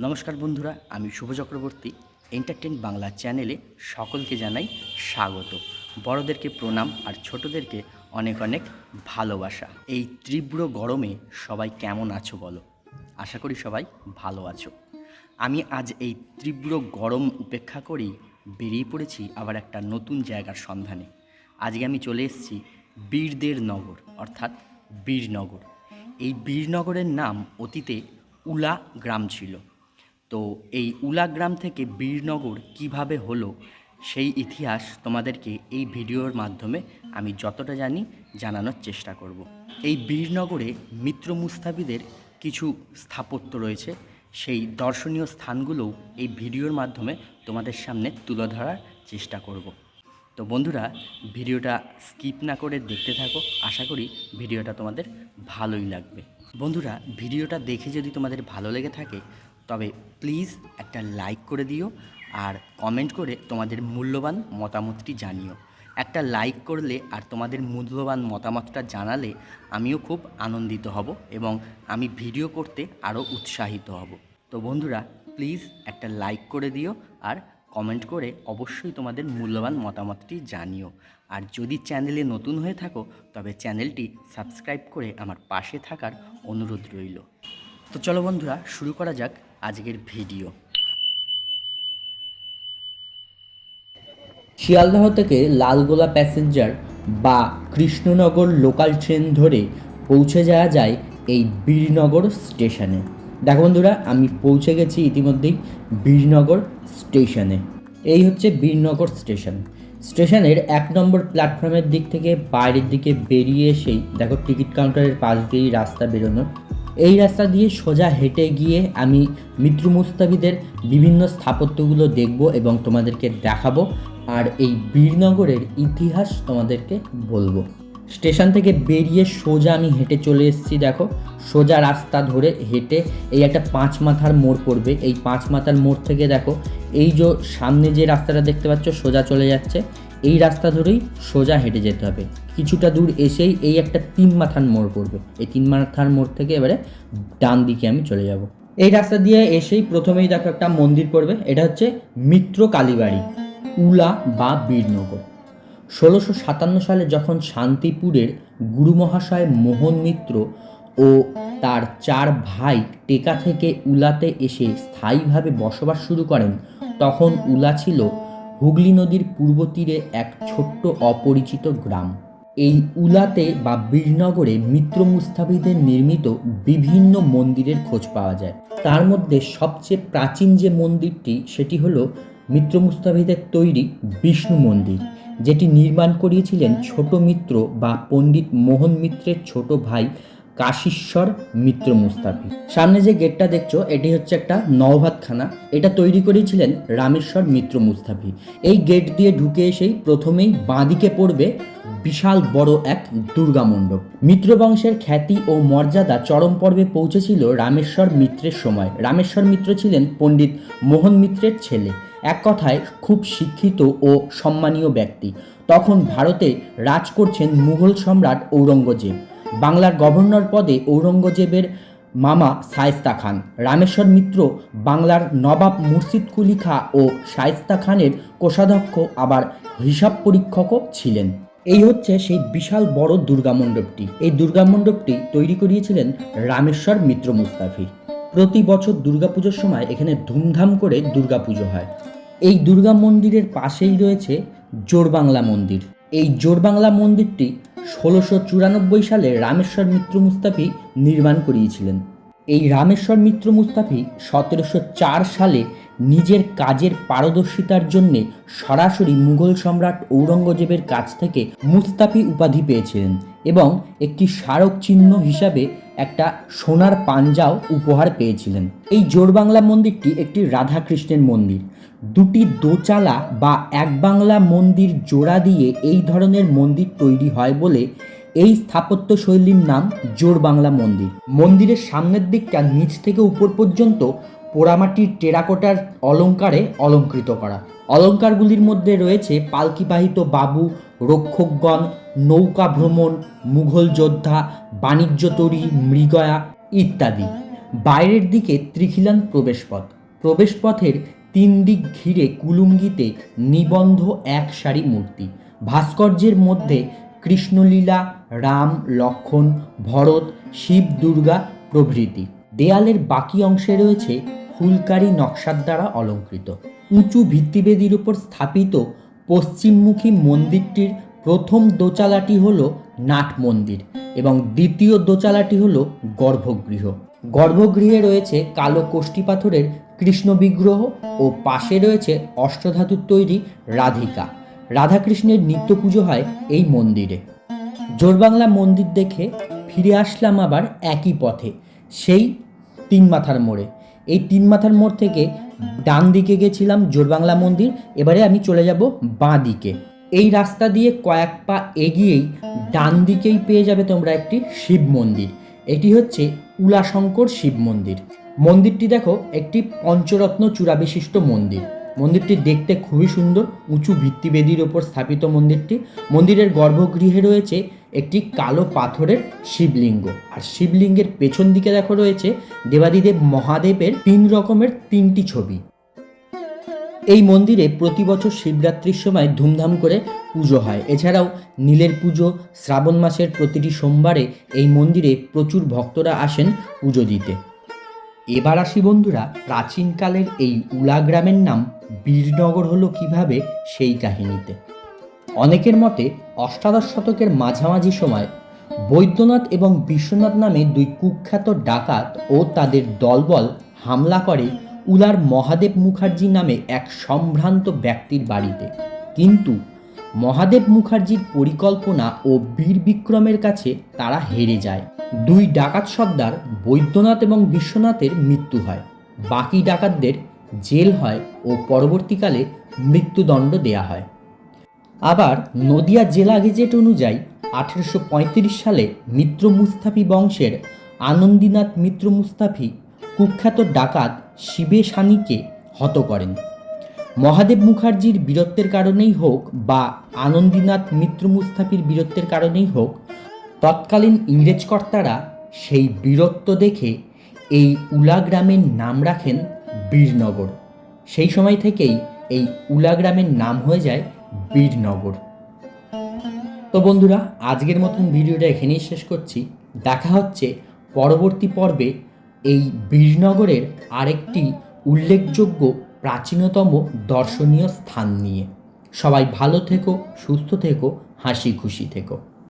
নমস্কার বন্ধুরা, আমি শুভ চক্রবর্তী। এন্টারটেন বাংলা চ্যানেলে সকলকে জানাই স্বাগত। বড়দেরকে প্রণাম আর ছোটদেরকে অনেক অনেক ভালোবাসা। এই তীব্র গরমে সবাই কেমন আছো বলো? আশা করি সবাই ভালো আছো। আমি আজ এই তীব্র গরম উপেক্ষা করেই বেরিয়ে পড়েছি আবার একটা নতুন জায়গার সন্ধানে। আজকে আমি চলে এসেছি বীরদের নগর, অর্থাৎ বীরনগর। এই বীরনগরের নাম অতীতে উলা গ্রাম ছিল। তো এই উলা গ্রাম থেকে বীরনগর কীভাবে হলো সেই ইতিহাস তোমাদেরকে এই ভিডিওর মাধ্যমে আমি যতটা জানি জানানোর চেষ্টা করব। এই বীরনগরে মিত্র মুস্তাবিদের কিছু স্থাপত্য রয়েছে সেই দর্শনীয় স্থানগুলোও এই ভিডিওর মাধ্যমে তোমাদের সামনে তুলে ধরার চেষ্টা করব। তো বন্ধুরা, ভিডিওটা স্কিপ না করে দেখতে থাকো আশা করি ভিডিওটা তোমাদের ভালোই লাগবে বন্ধুরা, ভিডিওটা দেখে যদি তোমাদের ভালো লেগে থাকে তবে প্লিজ একটা লাইক করে দিও আর কমেন্ট করে তোমাদের মূল্যবান মতামতটি জানিও। একটা লাইক করলে আর তোমাদের মূল্যবান মতামতটা জানালে আমিও খুব আনন্দিত হব এবং আমি ভিডিও করতে আরও উৎসাহিত হব। তো বন্ধুরা প্লিজ একটা লাইক করে দিও আর কমেন্ট করে অবশ্যই তোমাদের মূল্যবান মতামতটি জানিও। আর যদি চ্যানেলে নতুন হয়ে থাকো, তবে চ্যানেলটি সাবস্ক্রাইব করে আমার পাশে থাকার অনুরোধ রইল। তো চলো বন্ধুরা, শুরু করা যাক আজকের ভিডিও। শিয়ালদহ থেকে লালগোলা প্যাসেঞ্জার বা কৃষ্ণনগর লোকাল ট্রেন ধরে পৌঁছে যাওয়া যায় এই বীরনগর স্টেশনে। দেখো বন্ধুরা, আমি পৌঁছে গেছি ইতিমধ্যেই বীরনগর স্টেশনে। এই হচ্ছে বীরনগর স্টেশন। স্টেশনের এক নম্বর প্ল্যাটফর্মের দিক থেকে বাইরের দিকে বেরিয়ে এসেই দেখো টিকিট কাউন্টারের পাশ দিয়েই রাস্তা বেরোনোর এই রাস্তা দিয়ে সোজা হেঁটে গিয়ে আমি মিত্র মুস্তাবিদের বিভিন্ন স্থাপত্যগুলো দেখব এবং তোমাদেরকে দেখাবো। আর এই বীরনগরের ইতিহাস তোমাদেরকে বলব। স্টেশন থেকে বেরিয়ে সোজা আমি হেঁটে চলে এসেছি, দেখো। সোজা রাস্তা ধরে হেঁটে এই একটা পাঁচ মাথার মোড় পড়বে। এই পাঁচ মাথার মোড় থেকে দেখো, এই যে সামনে যে রাস্তাটা দেখতে পাচ্ছ, সোজা চলে যাচ্ছে। এই রাস্তা ধরেই সোজা হেঁটে যেতে হবে। কিছুটা দূর এসেই এই একটা তিন মাথার মোড় পড়বে। এই তিন মাথার মোড় থেকে এবারে ডান দিকে আমি চলে যাব। এই রাস্তা দিয়ে এসেই প্রথমেই দেখো একটা মন্দির পড়বে। এটা হচ্ছে মিত্র কালীবাড়ি, উলা বা বীরনগর। ষোলোশো সাতান্ন সালে যখন শান্তিপুরের গুরু মহাশয় মোহন মিত্র ও তার চার ভাই টেকা থেকে উলাতে এসে স্থায়ীভাবে বসবাস শুরু করেন, তখন উলা ছিল হুগলি নদীর পূর্ব তীরে এক ছোট্ট অপরিচিত গ্রাম। এই উলাতে বা বীরনগরে মিত্র মুস্তাফিদের নির্মিত বিভিন্ন মন্দিরের খোঁজ পাওয়া যায়। তার মধ্যে সবচেয়ে প্রাচীন যে মন্দিরটি, সেটি হলো মিত্র মুস্তাফিদের তৈরি বিষ্ণু মন্দির, যেটি নির্মাণ করিয়েছিলেন ছোট মিত্র বা পণ্ডিত মোহন মিত্রের ছোট ভাই কাশীশ্বর মিত্র মুস্তাফি। সামনে যে গেটটা দেখছ, এটি হচ্ছে একটা নওভাতখানা। এটা তৈরি করেছিলেন রামেশ্বর মিত্র মুস্তাফি। এই গেট দিয়ে ঢুকে এসেই প্রথমেই বাঁদিকে পড়বে বিশাল বড় এক দুর্গা মণ্ডপ। মিত্র বংশের খ্যাতি ও মর্যাদা চরম পর্বে পৌঁছেছিল রামেশ্বর মিত্রের সময়। রামেশ্বর মিত্র ছিলেন পণ্ডিত মোহন মিত্রের ছেলে। এক কথায়, খুব শিক্ষিত ও সম্মানীয় ব্যক্তি। তখন ভারতে রাজ করছেন মুঘল সম্রাট ঔরঙ্গজেব। বাংলার গভর্নর পদে ঔরঙ্গজেবের মামা শায়েস্তা খান, রামেশ্বর মিত্র বাংলার নবাব মুর্শিদ কুলি খা ও শায়েস্তা খানের কোষাধ্যক্ষ আবার হিসাব পরীক্ষকও ছিলেন। এই হচ্ছে সেই বিশাল বড় দুর্গা মণ্ডপটি। এই দুর্গা মণ্ডপটি তৈরি করিয়েছিলেন রামেশ্বর মিত্র মুস্তাফি। প্রতি বছর দুর্গাপুজোর সময় এখানে ধুমধাম করে দুর্গাপুজো হয়। এই দুর্গা মন্দিরের পাশেই রয়েছে জোরবাংলা মন্দির। এই জোরবাংলা মন্দিরটি ষোলোশো চুরানব্বই সালে রামেশ্বর মিত্র মুস্তাফি নির্মাণ করিয়েছিলেন। এই রামেশ্বর মিত্র মুস্তাফি সতেরোশো চার সালে নিজের কাজের পারদর্শিতার জন্যে সরাসরি মুঘল সম্রাট ঔরঙ্গজেবের কাছ থেকে মুস্তাফি উপাধি পেয়েছিলেন এবং একটি স্মারক চিহ্ন হিসাবে একটা সোনার পাঞ্জাও উপহার পেয়েছিলেন। এই জোরবাংলা মন্দিরটি একটি রাধাকৃষ্ণের মন্দির। দুটি দোচালা বা এক বাংলা মন্দির জোড়া দিয়ে এই ধরনের মন্দির তৈরি হয় বলে এই স্থাপত্য শৈলীর নাম জোর বাংলা মন্দির। মন্দিরের সামনের দিকটা নিচ থেকে উপর পর্যন্ত পোড়ামাটির টেরাকোটার অলঙ্কারে অলঙ্কৃত করা। অলঙ্কারগুলির মধ্যে রয়েছে পালকিবাহিত বাবু, রক্ষকগণ, নৌকা ভ্রমণ, মুঘল যোদ্ধা, বাণিজ্য তরী, মৃগয়া ইত্যাদি। বাইরের দিকে ত্রিখিলান প্রবেশপথ। প্রবেশপথের তিন দিক ঘিরে কুলুঙ্গিতে নিবন্ধ এক সারি মূর্তি। ভাস্কর্যের মধ্যে কৃষ্ণলীলা, রাম, লক্ষণ, ভরত, শিব, দুর্গা প্রভৃতি। দেয়ালের বাকি অংশে রয়েছে ফুলকারি নকশার দ্বারা অলঙ্কৃত। উঁচু ভিত্তিবেদির উপর স্থাপিত পশ্চিমমুখী মন্দিরটির প্রথম দোচালাটি হল নাট মন্দির এবং দ্বিতীয় দোচালাটি হল গর্ভগৃহ। গর্ভগৃহে রয়েছে কালো কোষ্ঠী পাথরের কৃষ্ণ বিগ্রহ ও পাশে রয়েছে অষ্টধাতুর তৈরি রাধিকা। রাধাকৃষ্ণের নিত্য পুজো হয় এই মন্দিরে। জোরবাংলা মন্দির দেখে ফিরে আসলাম আবার একই পথে, সেই তিন মাথার মোড়ে। এই তিন মাথার মোড় থেকে ডান দিকে গেছিলাম জোরবাংলা মন্দির, এবারে আমি চলে যাব বাঁ দিকে। এই রাস্তা দিয়ে কয়েক পা এগিয়েই ডান দিকেই পেয়ে যাবে তোমরা একটি শিব মন্দির। এটি হচ্ছে উলাশঙ্কর শিব মন্দির। মন্দিরটি দেখো, একটি পঞ্চরত্ন চূড়া বিশিষ্ট মন্দির। মন্দিরটি দেখতে খুবই সুন্দর, উঁচু ভিত্তিবেদির ওপর স্থাপিত মন্দিরটি। মন্দিরের গর্ভগৃহে রয়েছে একটি কালো পাথরের শিবলিঙ্গ। আর শিবলিঙ্গের পেছন দিকে দেখো রয়েছে দেবাদিদেব মহাদেবের তিন রকমের তিনটি ছবি। এই মন্দিরে প্রতি বছর শিবরাত্রির সময় ধুমধাম করে পুজো হয়। এছাড়াও নীলের পুজো, শ্রাবণ মাসের প্রতিটি সোমবারে এই মন্দিরে প্রচুর ভক্তরা আসেন পুজো দিতে। এবার আসি বন্ধুরা, প্রাচীনকালের এই উলা গ্রামের নাম বীরনগর হলো কীভাবে সেই কাহিনীতে। অনেকের মতে অষ্টাদশ শতকের মাঝামাঝি সময় বৈদ্যনাথ এবং বিশ্বনাথ নামে দুই কুখ্যাত ডাকাত ও তাদের দলবল হামলা করে উলার মহাদেব মুখার্জি নামে এক সম্ভ্রান্ত ব্যক্তির বাড়িতে। কিন্তু মহাদেব মুখার্জির পরিকল্পনা ও বীর বিক্রমের কাছে তারা হেরে যায়। দুই ডাকাত সর্দার, বৈদ্যনাথ এবং বিশ্বনাথের মৃত্যু হয়। বাকি ডাকাতদের জেল হয় ও পরবর্তীকালে মৃত্যুদণ্ড দেয়া হয়। আবার নদিয়া জেলা গেজেট অনুযায়ী আঠেরোশো সালে মিত্র মুস্তাফি বংশের আনন্দীনাথ মিত্র মুস্তাফি কুখ্যাত ডাকাত শিবে সানিকে হত করেন। মহাদেব মুখার্জির বীরত্বের কারণেই হোক বা আনন্দীনাথ মিত্র মুস্তাফির বীরত্বের কারণেই হোক, তৎকালীন ইংরেজ কর্তারা সেই বীরত্ব দেখে এই উলা গ্রামের নাম রাখেন বীরনগর। সেই সময় থেকেই এই উলা গ্রামের নাম হয়ে যায় বীরনগর। তো বন্ধুরা, আজকের মতন ভিডিওটা এখানেই শেষ করছি। দেখা হচ্ছে পরবর্তী পর্বে এই বীরনগরের আরেকটি উল্লেখযোগ্য প্রাচীনতম দর্শনীয় স্থান নিয়ে। সবাই ভালো থেকো সুস্থ থেকো হাসি খুশি থেকো।